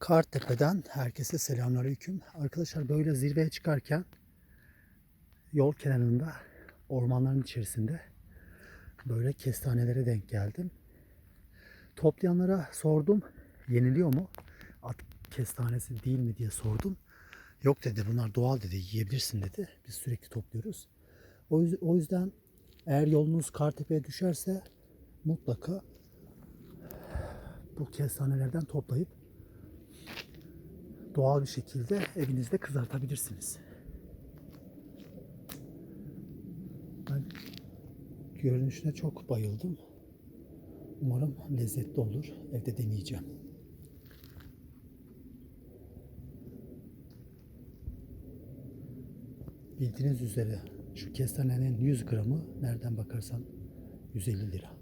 Kartepe'den herkese selamünaleyküm. Arkadaşlar böyle zirveye çıkarken yol kenarında ormanların içerisinde böyle kestanelere denk geldim. Toplayanlara sordum yeniliyor mu? At kestanesi değil mi diye sordum. Yok dedi bunlar doğal dedi yiyebilirsin dedi. Biz sürekli topluyoruz. O yüzden, eğer yolunuz Kartepe'ye düşerse mutlaka bu kestanelerden toplayıp doğal bir şekilde evinizde kızartabilirsiniz. Ben görünüşüne çok bayıldım. Umarım lezzetli olur. Evde deneyeceğim. Bildiğiniz üzere şu kestanenin 100 gramı nereden bakarsan 150 lira.